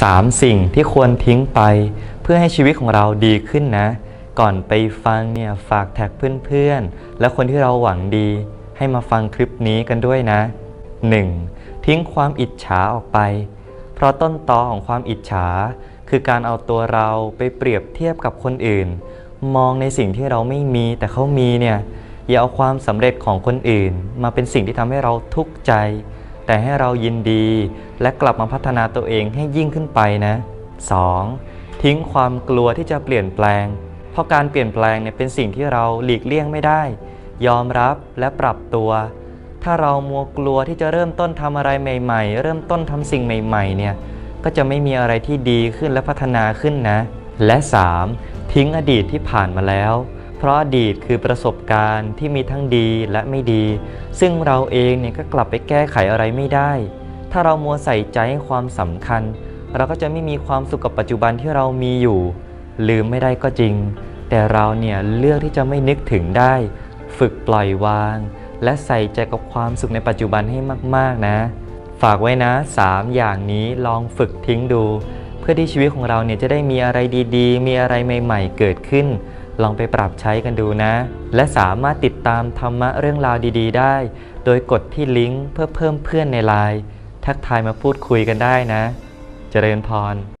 3 สิ่งที่ควรทิ้งไป เพื่อให้ชีวิตของเราดีขึ้นนะ ก่อนไปฟังเนี่ยฝากแท็กเพื่อนๆ และคนที่เราหวังดีให้มาฟังคลิปนี้กันด้วยนะ 1. ทิ้งความอิจฉาออกไป เพราะต้นตอของความอิจฉา คือการเอาตัวเราไปเปรียบเทียบกับคนอื่น มองในสิ่งที่เราไม่มีแต่เขามีเนี่ยอย่าเอาความสำเร็จของคนอื่น มาเป็นสิ่งที่ทำให้เราทุกข์ใจ แต่ให้เรายินดีและกลับมาพัฒนาตัวเองให้ยิ่งขึ้นไปนะ 2. ทิ้งความกลัวที่จะเปลี่ยนแปลง เพราะการเปลี่ยนแปลงเนี่ยเป็นสิ่งที่เราหลีกเลี่ยงไม่ได้ ยอมรับและปรับตัว ถ้าเรามัวกลัวที่จะเริ่มต้นทำอะไรใหม่ ๆ เริ่มต้นทำสิ่งใหม่ ๆ เนี่ยก็จะไม่มีอะไรที่ดีขึ้นและพัฒนาขึ้นนะ และ 3. ทิ้งอดีตที่ผ่านมาแล้ว เพราะอดีตคือประสบการณ์ที่มีทั้งดีและไม่ดี ซึ่งเราเองเนี่ยก็กลับไปแก้ไขอะไรไม่ได้ ถ้าเรามัวใส่ใจให้ความสำคัญ เราก็จะไม่มีความสุขกับปัจจุบันที่เรามีอยู่ ลืมไม่ได้ก็จริง แต่เราเนี่ยเลือกที่จะไม่นึกถึงได้ ฝึกปล่อยวาง และใส่ใจกับความสุขในปัจจุบันให้มาก ๆนะ ฝากไว้นะ 3 อย่างนี้ลองฝึกทิ้งดู เพื่อที่ชีวิตของเราเนี่ยจะได้มีอะไรดีๆ มีอะไรใหม่ ๆ เกิดขึ้น ลองไปปรับใช้กันดูนะ และสามารถติดตามธรรมะเรื่องราวดี ๆ ได้ โดยกดที่ลิงก์เพื่อเพิ่มเพื่อนในไลน์ทักทายมาพูดคุยกันได้นะ เจริญพร